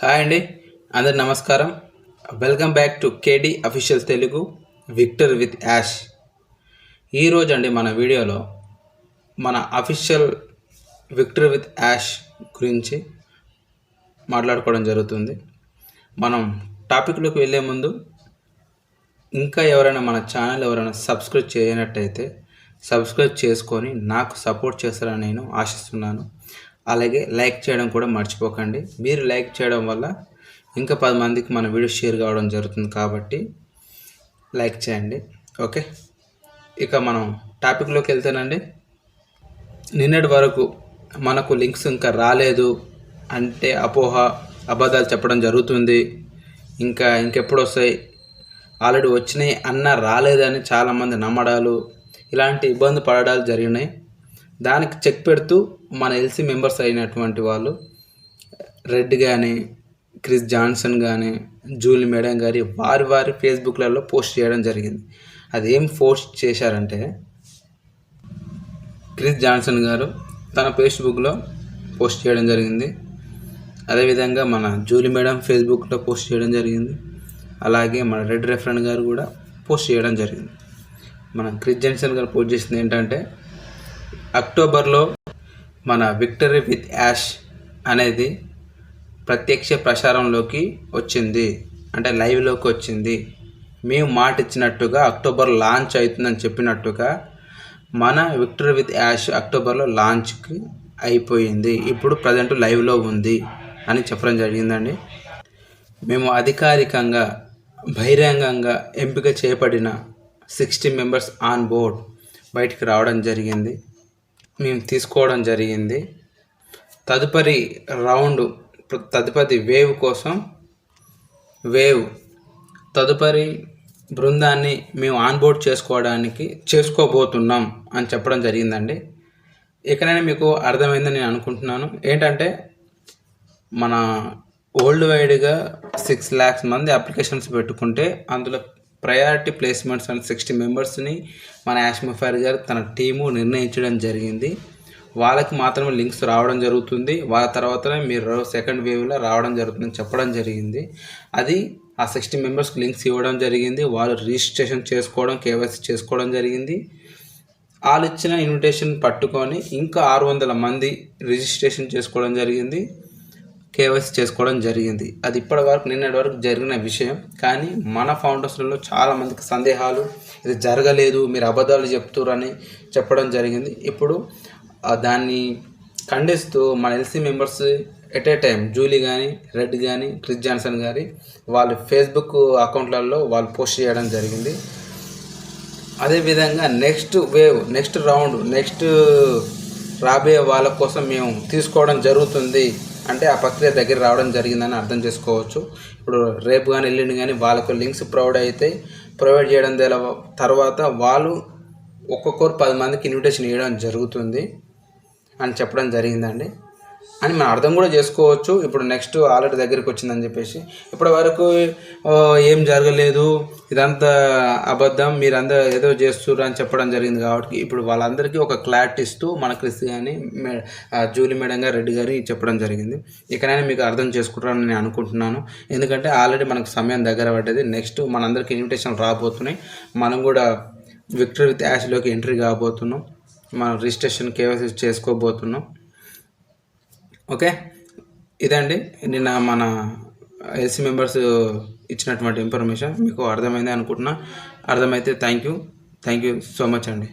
Hi అండి. అందరి నమస్కారం. Welcome back to KD official Telugu victory with Yash ఈరోజు అండి మన వీడియోలో మన అఫీషియల్ విక్టర్ విత్ యాష్ గురించి మాట్లాడుకోవడం జరుగుతుంది. మనం టాపిక్లోకి వెళ్ళే ముందు ఇంకా ఎవరైనా మన ఛానల్ ఎవరైనా సబ్స్క్రైబ్ చేయనట్టయితే సబ్స్క్రైబ్ చేసుకొని నాకు సపోర్ట్ చేస్తారని నేను ఆశిస్తున్నాను. అలాగే లైక్ చేయడం కూడా మర్చిపోకండి. మీరు లైక్ చేయడం వల్ల ఇంకా పది మందికి మన వీడియో షేర్ కావడం జరుగుతుంది కాబట్టి లైక్ చేయండి. ఓకే? ఇక మనం టాపిక్లోకి వెళ్తానండి. నిన్నటి వరకు మనకు లింక్స్ ఇంకా రాలేదు. అంటే అపోహ అబద్ధాలు చెప్పడం జరుగుతుంది. ఇంకా ఇంకెప్పుడు వస్తాయి? ఆల్రెడీ వచ్చినాయి అన్న రాలేదని చాలామంది నమ్మడాలు ఇలాంటి ఇబ్బంది పడడాలు జరిగినాయి. దానికి చెక్ పెడుతూ మన ఎల్సీ మెంబర్స్ అయినటువంటి వాళ్ళు రెడ్ కానీ క్రిస్ జాన్సన్ కానీ జూలీ మేడం గారి వారి వారి ఫేస్బుక్లలో పోస్ట్ చేయడం జరిగింది. అది ఏం పోస్ట్ చేశారంటే క్రిస్ జాన్సన్ గారు తన ఫేస్బుక్లో పోస్ట్ చేయడం జరిగింది. అదేవిధంగా మన జూలీ మేడం ఫేస్బుక్లో పోస్ట్ చేయడం జరిగింది. అలాగే మన రెడ్ రెఫరెంట్ గారు కూడా పోస్ట్ చేయడం జరిగింది. మన క్రిస్ జాన్సన్ గారు పోస్ట్ చేసింది ఏంటంటే అక్టోబర్లో మన విక్టరీ విత్ యాష్ అనేది ప్రత్యక్ష ప్రసారంలోకి వచ్చింది. అంటే లైవ్లోకి వచ్చింది. మేము మాట ఇచ్చినట్టుగా అక్టోబర్ లాంచ్ అవుతుందని చెప్పినట్టుగా మన విక్టరీ విత్ యాష్ అక్టోబర్లో లాంచ్కి అయిపోయింది. ఇప్పుడు ప్రజెంట్ లైవ్లో ఉంది అని చెప్పడం జరిగిందండి. మేము అధికారికంగా బహిరంగంగా ఎంపిక చేయబడిన సిక్స్టీ మెంబర్స్ ఆన్ బోర్డ్ బయటికి రావడం జరిగింది. మేము తీసుకోవడం జరిగింది. తదుపరి రౌండ్ తదుపరి వేవ్ కోసం వేవ్. తదుపరి బృందాన్ని మేము ఆన్బోర్డ్ చేసుకోవడానికి చేసుకోబోతున్నాం అని చెప్పడం జరిగిందండి. ఇకనైనా మీకు అర్థమైందని నేను అనుకుంటున్నాను. ఏంటంటే మన వరల్డ్ వైడ్గా సిక్స్ ల్యాక్స్ మంది అప్లికేషన్స్ పెట్టుకుంటే అందులో ప్రయారిటీ ప్లేస్మెంట్స్ అండ్ సిక్స్టీ మెంబర్స్ని మన యాష్మఫైర్ గారు తన టీము నిర్ణయించడం జరిగింది. వాళ్ళకి మాత్రమే లింక్స్ రావడం జరుగుతుంది. వాళ్ళ తర్వాతనే మీరు సెకండ్ వేవ్లో రావడం జరుగుతుందని చెప్పడం జరిగింది. అది ఆ సిక్స్టీ మెంబర్స్కి లింక్స్ ఇవ్వడం జరిగింది. వాళ్ళు రిజిస్ట్రేషన్ చేసుకోవడం కేవైసీ చేసుకోవడం జరిగింది. వాళ్ళు ఇచ్చిన ఇన్విటేషన్ పట్టుకొని ఇంకా ఆరు వందల మంది రిజిస్ట్రేషన్ చేసుకోవడం జరిగింది. కేవైసీ చేసుకోవడం జరిగింది. అది ఇప్పటి వరకు నిన్నటి వరకు జరిగిన విషయం. కానీ మన ఫౌండేషన్లో చాలామందికి సందేహాలు ఇది జరగలేదు మీరు అబద్ధాలు చెప్తురని చెప్పడం జరిగింది. ఇప్పుడు దాన్ని ఖండిస్తూ మన LC members at a time Julie కానీ రెడ్ కానీ క్రిస్ జాన్సన్ గారి వాళ్ళ ఫేస్బుక్ అకౌంట్లలో వాళ్ళు పోస్ట్ చేయడం జరిగింది. అదేవిధంగా next wave next round next రాబోయే వాళ్ళ కోసం మేము తీసుకోవడం జరుగుతుంది. అంటే ఆ ప్రక్రియ దగ్గర రావడం జరిగిందని అర్థం చేసుకోవచ్చు. ఇప్పుడు రేపు కానీ ఎల్లుండి కానీ వాళ్ళకు లింక్స్ ప్రొవైడ్ అయితే ప్రొవైడ్ చేయడం తర్వాత వాళ్ళు ఒక్కొక్కరు పది మందికి ఇన్విటేషన్ ఇవ్వడం జరుగుతుంది అని చెప్పడం జరిగిందండి. అని మనం అర్థం కూడా చేసుకోవచ్చు. ఇప్పుడు నెక్స్ట్ ఆల్రెడీ దగ్గరికి వచ్చిందని చెప్పేసి. ఇప్పటి వరకు ఏం జరగలేదు. ఇదంతా అబద్ధం. మీరందరూ ఏదో చేస్తున్నారు అని చెప్పడం జరిగింది కాబట్టి ఇప్పుడు వాళ్ళందరికీ ఒక క్లారిటీ ఇస్తూ మన క్రిస్ కానీ జూలీ మేడం గారు రెడ్డి గారి చెప్పడం జరిగింది. ఇకనైనా మీకు అర్థం చేసుకుంటారని నేను అనుకుంటున్నాను. ఎందుకంటే ఆల్రెడీ మనకు సమయం దగ్గర పడ్డది. నెక్స్ట్ మనందరికీ ఇన్విటేషన్ రాబోతున్నాయి. మనం కూడా విక్టరీ విత్ యాష్లోకి ఎంట్రీ కాబోతున్నాం. మనం రిజిస్ట్రేషన్ కేవైసీ చేసుకోబోతున్నాం. ఓకే? ఇదండి నిన్న మన ఎల్సీ మెంబర్స్ ఇచ్చినటువంటి ఇన్ఫర్మేషన్ మీకు అర్థమైంది అనుకుంటున్నా. అర్థమైతే thank you thank you so much అండి.